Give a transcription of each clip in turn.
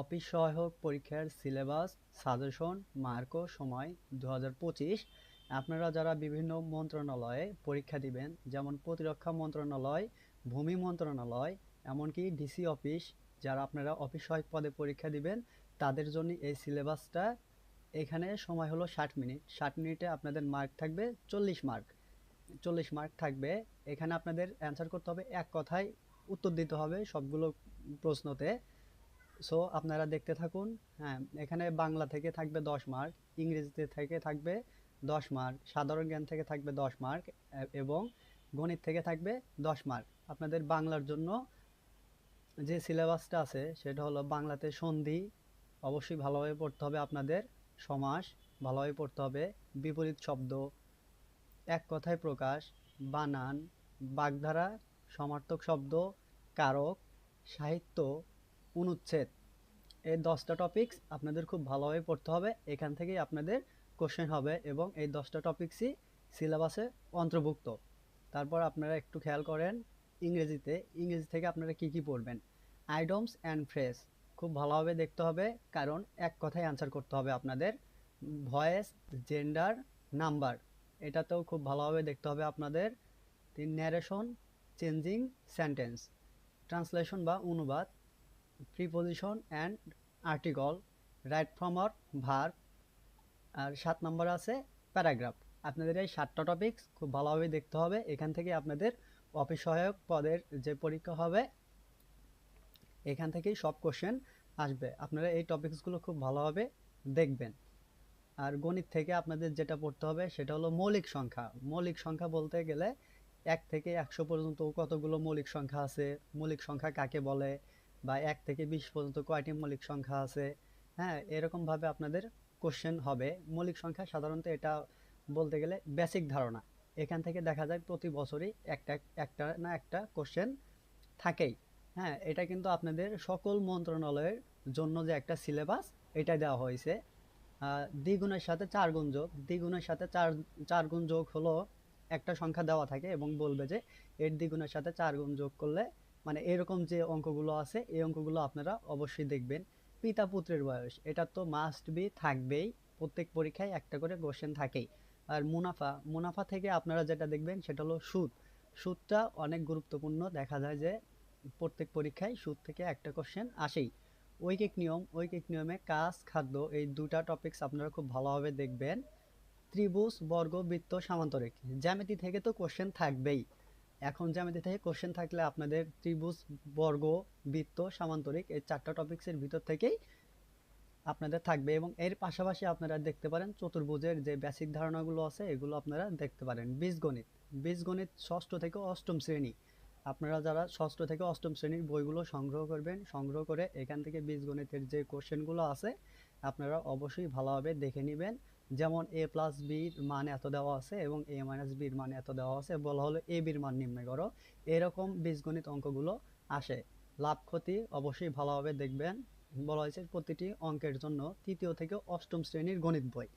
Office সহায়ক পরীক্ষার syllabus, suggestion, mark ও সময় দু হাজার পঁচিশ। আপনারা যারা বিভিন্ন মন্ত্রণালয়ে পরীক্ষা দিবেন, যেমন প্রতিরক্ষা মন্ত্রণালয়, ভূমি মন্ত্রণালয়, এমনকি ডিসি অফিস, যারা আপনারা অফিস সহায়ক পদে পরীক্ষা দিবেন, তাদের জন্য এই সিলেবাসটা এখানে সময় হলো ষাট মিনিট। ষাট মিনিটে আপনাদের মার্ক থাকবে চল্লিশ মার্ক। চল্লিশ মার্ক থাকবে। এখানে আপনাদের অ্যান্সার করতে হবে এক কথায়, উত্তর দিতে হবে সবগুলো প্রশ্নতে। সো আপনারা দেখতে থাকুন হ্যাঁ এখানে বাংলা থেকে থাকবে দশ মার্ক ইংরেজিতে থেকে থাকবে দশ মার্ক সাধারণ জ্ঞান থেকে থাকবে দশ মার্ক এবং গণিত থেকে থাকবে দশ মার্ক আপনাদের বাংলার জন্য যে সিলেবাসটা আছে, সেটা হলো বাংলাতে সন্ধি, অবশ্যই ভালোভাবে পড়তে হবে আপনাদের, সমাস, ভালোভাবে পড়তে হবে, বিপরীত শব্দ, এক কথায় প্রকাশ, বানান, বাগধারা, সমার্থক শব্দ, কারক, সাহিত্য অনুচ্ছেদ। এই দশটা টপিকস আপনাদের খুব ভালোভাবে পড়তে হবে। এখান থেকেই আপনাদের কোশ্চেন হবে এবং এই দশটা টপিক্সই সিলেবাসে অন্তর্ভুক্ত। তারপর আপনারা একটু খেয়াল করেন ইংরেজিতে। ইংরেজি থেকে আপনারা কি কি পড়বেন? আইডমস অ্যান্ড ফ্রেস খুব ভালোভাবে দেখতে হবে, কারণ এক কথায় আনসার করতে হবে আপনাদের। ভয়েস জেন্ডার নাম্বার এটাতেও খুব ভালোভাবে দেখতে হবে আপনাদের। ন্যারেশন চেঞ্জিং সেন্টেন্স ট্রান্সলেশন বা অনুবাদ preposition and article right from or ভার আর সাত নম্বর আছে প্যারাগ্রাফ আপনাদের এই সাতটা টপিকস খুব ভালোভাবে দেখতে হবে। এখান থেকে আপনাদের অফিস সহায়ক পদের যে পরীক্ষা হবে, এখান থেকেই সব কোশ্চেন আসবে। আপনারা এই টপিকসগুলো খুব ভালোভাবে দেখবেন। আর গণিত থেকে আপনাদের যেটা পড়তে হবে, সেটা হলো মৌলিক সংখ্যা। মৌলিক সংখ্যা বলতে গেলে এক থেকে একশো পর্যন্ত কতগুলো মৌলিক সংখ্যা আছে, মৌলিক সংখ্যা কাকে বলে বা এক থেকে বিশ পর্যন্ত কয়টি মৌলিক সংখ্যা আছে? হ্যাঁ এরকমভাবে আপনাদের কোশ্চেন হবে। মৌলিক সংখ্যা সাধারণত এটা বলতে গেলে বেসিক ধারণা। এখান থেকে দেখা যায় প্রতি বছরই একটা একটা না একটা কোশ্চেন থাকেই। হ্যাঁ এটা কিন্তু আপনাদের সকল মন্ত্রণালয়ের জন্য যে একটা সিলেবাস এটা দেওয়া হয়েছে। দ্বিগুণের সাথে চার গুণ যোগ। দ্বিগুণের সাথে চার চার গুণ যোগ হলো একটা সংখ্যা দেওয়া থাকে এবং বলবে যে এর দ্বিগুণের সাথে চার গুণ যোগ করলে মানে এরকম যে অঙ্কগুলো আছে, এই অঙ্কগুলো আপনারা অবশ্যই দেখবেন। পিতা পুত্রের বয়স, এটা তো মাস্ট বি থাকবেই। প্রত্যেক পরীক্ষায় একটা করে কোশ্চেন থাকেই। আর মুনাফা মুনাফা থেকে আপনারা যেটা দেখবেন সেটা হলো সুদ। সুদটা অনেক গুরুত্বপূর্ণ। দেখা যায় যে প্রত্যেক পরীক্ষায় সুদ থেকে একটা কোশ্চেন আসেই। ঐকিক নিয়ম, ঐকিক নিয়মে কাজ, খাদ্য এই দুটা টপিকস আপনারা খুব ভালোভাবে দেখবেন। ত্রিভুজ, বর্গ, বৃত্ত, সামান্তরিক। জ্যামিতি থেকে তো কোশ্চেন থাকবেই। এখন জ্যামিতি থেকে কোশ্চেন থাকলে আপনাদের ত্রিভুজ, বর্গ, বৃত্ত, সামান্তরিক, এই চারটা টপিক্সের ভিতর থেকেই আপনাদের থাকবে এবং এর পাশাপাশি আপনারা দেখতে পারেন চতুর্ভুজের যে বেসিক ধারণাগুলো আছে, এগুলো আপনারা দেখতে পারেন। বীজগণিত বীজগণিত ষষ্ঠ থেকে অষ্টম শ্রেণি। আপনারা যারা ষষ্ঠ থেকে অষ্টম শ্রেণির বইগুলো সংগ্রহ করবেন, সংগ্রহ করে এখান থেকে বীজগণিতের যে কোশ্চেনগুলো আছে, আপনারা অবশ্যই ভালোভাবে দেখে নেবেন। যেমন এ প্লাস বির মান এত দেওয়া আছে এবং এ মাইনাস বির মান এত দেওয়া আছে, বলা হলো এ বির মান নির্ণয় করো। এরকম বীজগণিত অঙ্কগুলো আসে। লাভ, ক্ষতি অবশ্যই ভালোভাবে দেখবেন। বলা হয়েছে প্রতিটি অঙ্কের জন্য তৃতীয় থেকে অষ্টম শ্রেণির গণিত বই।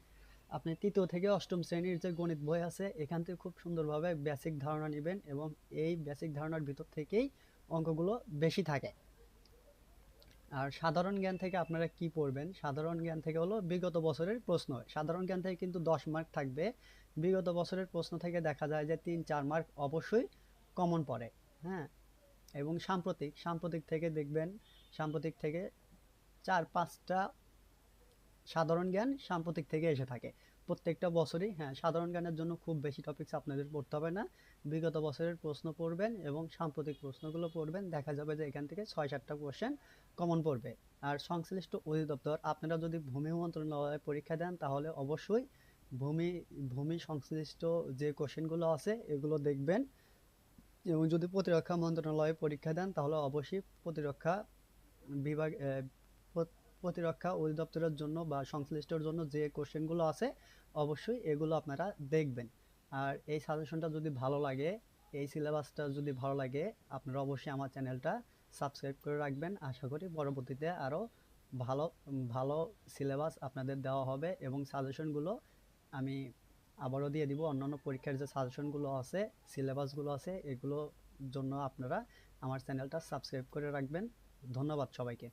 আপনি তৃতীয় থেকে অষ্টম শ্রেণির যে গণিত বই আছে, এখান থেকে খুব সুন্দরভাবে বেসিক ধারণা নেবেন এবং এই বেসিক ধারণার ভিতর থেকেই অঙ্কগুলো বেশি থাকে। আর সাধারণ জ্ঞান থেকে আপনারা কি পড়বেন? সাধারণ জ্ঞান থেকে হলো বিগত বছরের প্রশ্ন। সাধারণ জ্ঞান থেকে কিন্তু দশ মার্ক থাকবে। বিগত বছরের প্রশ্ন থেকে দেখা যায় যে তিন, চার মার্ক অবশ্যই কমন পড়ে হ্যাঁ? এবং সাম্প্রতিক সাম্প্রতিক থেকে দেখবেন, সাম্প্রতিক থেকে চার, পাঁচটা সাধারণ জ্ঞান সাম্প্রতিক থেকে এসে থাকে। প্রত্যেকটা বছরই হ্যাঁ সাধারণ জ্ঞানের জন্য খুব বেশি টপিকস আপনাদের পড়তে হবে না। বিগত বছরের প্রশ্ন পড়বেন এবং সাম্প্রতিক প্রশ্নগুলো পড়বেন। দেখা যাবে যে এখান থেকে ছয় সাতটা কোশ্চেন কমন পড়বে। আর সংশ্লিষ্ট অধিদপ্তর, আপনারা যদি ভূমি মন্ত্রণালয়ে পরীক্ষা দেন, তাহলে অবশ্যই ভূমি ভূমি সংশ্লিষ্ট যে কোশ্চেনগুলো আছে, এগুলো দেখবেন। এবং যদি প্রতিরক্ষা মন্ত্রণালয়ে পরীক্ষা দেন, তাহলে অবশ্যই প্রতিরক্ষা বিভাগ প্রতিরক্ষা অধিদপ্তরের জন্য বা সংশ্লিষ্টর জন্য যে কোশ্চেনগুলো আছে, অবশ্যই এগুলো আপনারা দেখবেন। আর এই সাজেশনটা যদি ভালো লাগে, এই সিলেবাসটা যদি ভালো লাগে, আপনারা অবশ্যই আমার চ্যানেলটা সাবস্ক্রাইব করে রাখবেন। আশা করি পরবর্তীতে আরও ভালো ভালো সিলেবাস আপনাদের দেওয়া হবে এবং সাজেশনগুলো আমি আবারও দিয়ে দিব। অন্যান্য পরীক্ষার যে সাজেশনগুলো আছে, সিলেবাসগুলো আছে, এগুলোর জন্য আপনারা আমার চ্যানেলটা সাবস্ক্রাইব করে রাখবেন। ধন্যবাদ সবাইকে।